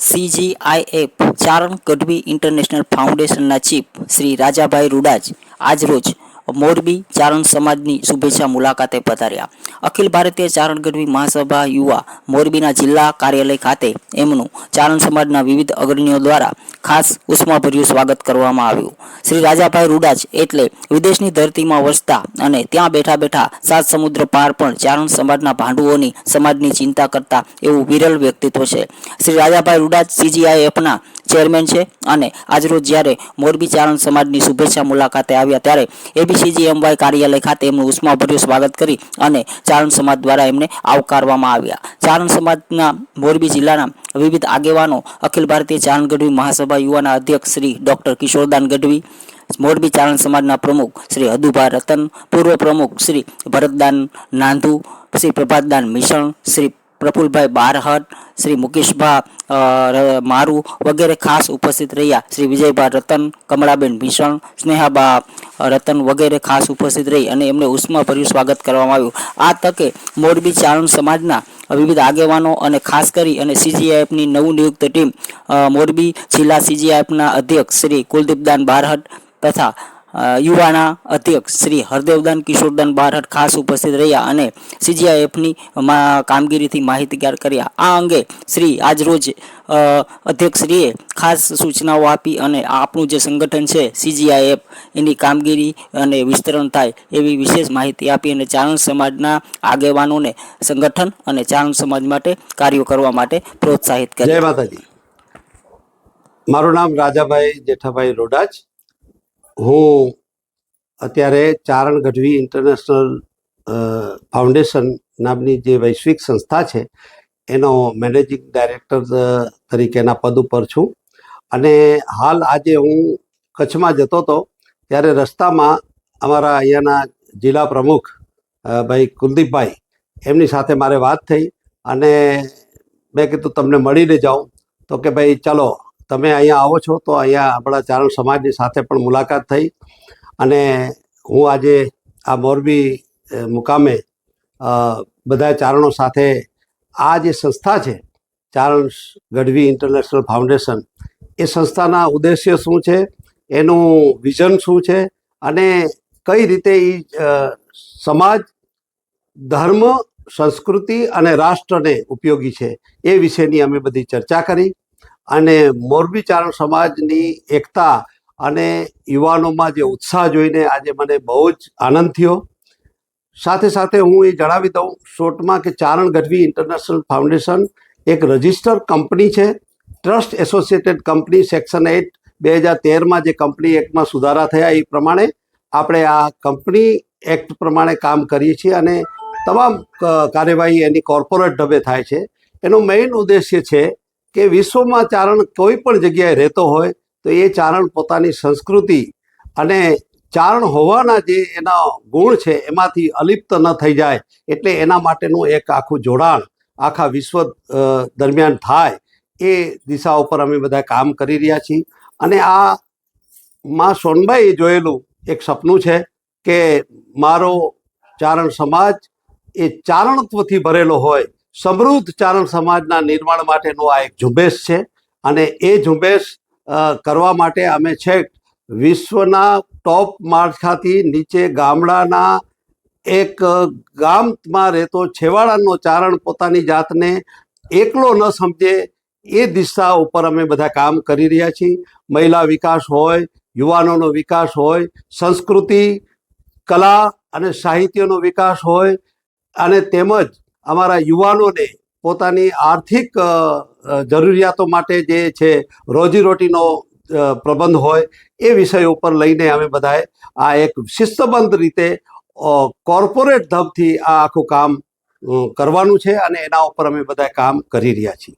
C G I F Charan Gadhvi international ફાઉન્ડેશનના chief Shri Rajabhai રૂડાજ આજરોજ મોરબી ચારણ સમાજની શુભેચ્છા મુલાકાતે પધાર્યા. અખિલ ભારતીય ચારણ ગઢવી મહાસભા યુવા મોરબીના જિલ્લા કાર્યાલય ખાતે એમનું ચારણ સમાજના વિવિધ અગ્રણીઓ દ્વારા ખાસ ઉષ્માભર્યું સ્વાગત કરવામાં આવ્યું. શ્રી રાજાભાઈ રૂડાજ એટલે વિદેશની ધરતીમાં વસતા અને ત્યાં બેઠા બેઠા સાત સમુદ્ર પાર પણ ચારણ સમાજના ભાંડુઓની સમાજની ચિંતા કરતા એવું વિરલ વ્યક્તિત્વ છે. શ્રી રાજાભાઈ રૂડાજ સીજીઆઈએફના ચેરમેન છે અને આજરોજ જ્યારે મોરબી ચારણ સમાજની શુભેચ્છા મુલાકાતે આવ્યા ત્યારે એબીસીજી એમવાય કાર્યાલય ખાતે એમનું ઉષ્માભર્યું સ્વાગત કરી અને ચારણ સમાજ દ્વારા એમને આવકારવામાં આવ્યા. ચારણ સમાજના મોરબી જિલ્લાના વિવિધ આગેવાનો અખિલ ભારતીય ચારણ ગઢવી મહાસભા યુવાના અધ્યક્ષ શ્રી ડોક્ટર કિશોરદાન ગઢવી, મોરબી ચારણ સમાજના પ્રમુખ શ્રી હદુભા રતન, પૂર્વ પ્રમુખ શ્રી ભરતદાન નાંધુ, શ્રી પ્રભાતદાન મિશ્રણ શ્રી પ્રફુલભાઈ બારહટ, શ્રી મુકેશભા મારુ વગેરે ખાસ ઉપસ્થિત રહ્યા. શ્રી વિજયભા રતન, કમળાબેન ભીષણ સ્નેહાબા રતન વગેરે ખાસ ઉપસ્થિત રહી અને એમને ઉષ્માભર્યું સ્વાગત કરવામાં આવ્યું. આ તકે મોરબી ચારણ સમાજના વિવિધ આગેવાનો અને ખાસ કરી અને સીજીઆઈએફની નવું નિયુક્ત ટીમ મોરબી જિલ્લા સીજીઆઈએફના અધ્યક્ષ શ્રી કુલદીપદાન બારહટ તથા યુવાના અધ્યક્ષ શ્રી હરદેવદાન કિશોરદાન બારહટ ખાસ ઉપસ્થિત રહ્યા અને સીજીઆઈએફની કામગીરીથી માહિતગાર કર્યા આ અંગે શ્રી આજરોજ અધ્યક્ષશ્રીએ ખાસ સૂચનાઓ આપી અને આપણું જે સંગઠન છે સીજીઆઈએફ એની કામગીરી અને વિસ્તરણ થાય એવી વિશેષ માહિતી આપી અને ચારણ સમાજના આગેવાનોને સંગઠન અને ચારણ સમાજ માટે કાર્યો કરવા માટે પ્રોત્સાહિત કર્યા. મારું નામ રાજાભાઈ જેઠાભાઈ રોડાજ હું અત્યારે ચારણ ગઢવી ઇન્ટરનેશનલ ફાઉન્ડેશન નામની જે વૈશ્વિક સંસ્થા છે, એનો મેનેજિંગ ડાયરેક્ટર તરીકેના પદ ઉપર છું. અને હાલ આજે હું કચ્છમાં જતો હતો, ત્યારે રસ્તામાં અમારા અહીંયાના જિલ્લા પ્રમુખ ભાઈ કુલદીપભાઈ, એમની સાથે મારે વાત થઈ. અને મેં કીધું, તમને મળીને જાઉં. તો કે, ભાઈ, ચલો તમે અહીંયા આવો છો તો અહીંયા આપણા ચારણ સમાજની સાથે પણ મુલાકાત થઈ. અને હું આજે આ મોરબી મુકામે બધા ચારણો સાથે આ જે સંસ્થા છે, ચારણ ગઢવી ઇન્ટરનેશનલ ફાઉન્ડેશન, એ સંસ્થાના ઉદ્દેશ્ય શું છે, એનું વિઝન શું છે, અને કઈ રીતે એ સમાજ, ધર્મ, સંસ્કૃતિ અને રાષ્ટ્રને ઉપયોગી છે, એ વિશેની અમે બધી ચર્ચા કરી. અને મોરબી ચારણ સમાજની એકતા અને યુવાનોમાં જે ઉત્સાહ જોઈને આજે મને બહુ જ આનંદ થયો. સાથે સાથે હું એ જણાવી દઉં, શોર્ટમાં કે ચારણ ગઢવી ઇન્ટરનેશનલ ફાઉન્ડેશન એક રજિસ્ટર કંપની છે. Trust associated company section eight બે હજાર તેરમાં જે કંપની એક્ટમાં સુધારા થયા એ પ્રમાણે આપણે આ કંપની એક્ટ પ્રમાણે કામ કરીએ છીએ અને તમામ કાર્યવાહી એની કોર્પોરેટ ઢબે થાય છે. એનો મેઇન ઉદ્દેશ્ય છે કે વિશ્વમાં ચારણ કોઈ પણ જગ્યાએ રહેતો હોય, તો એ ચારણ પોતાની સંસ્કૃતિ અને ચારણ હોવાના જે એના ગુણ છે, એમાંથી અલિપ્ત ન થઈ જાય, એટલે એના માટેનું એક આખું જોડાણ આખા વિશ્વ દરમિયાન થાય, એ દિશા ઉપર અમે બધા કામ કરી રહ્યા છીએ. અને આ માં સોનબાઈએ જોયેલું એક સપનું છે કે મારો ચારણ સમાજ એ ચારણત્વથી ભરેલો હોય સમૃદ્ધ ચારણ સમાજના નિર્માણ માટેનું આ એક ઝુંબેશ છે અને એ ઝુંબેશ કરવા માટે અમે છેક વિશ્વના ટોપ માળખાથી નીચે ગામડાના એક ગામમાં રહેતો છેવાડાનો ચારણ પોતાની જાતને એકલો ન સમજે એ દિશા ઉપર અમે બધા કામ કરી રહ્યા છીએ. મહિલા વિકાસ હોય, યુવાનોનો વિકાસ હોય, સંસ્કૃતિ, કલા અને સાહિત્યનો વિકાસ હોય અને તેમજ અમારા યુવાનોને પોતાની આર્થિક જરૂરિયાતો માટે જે છે, રોજીરોટીનો પ્રબંધ હોય એ વિષય ઉપર લઈને અમે બધાએ આ એક શિસ્તબદ્ધ રીતે કોર્પોરેટ ધબથી આ આખું કામ કરવાનું છે અને એના ઉપર અમે બધા કામ કરી રહ્યા છીએ.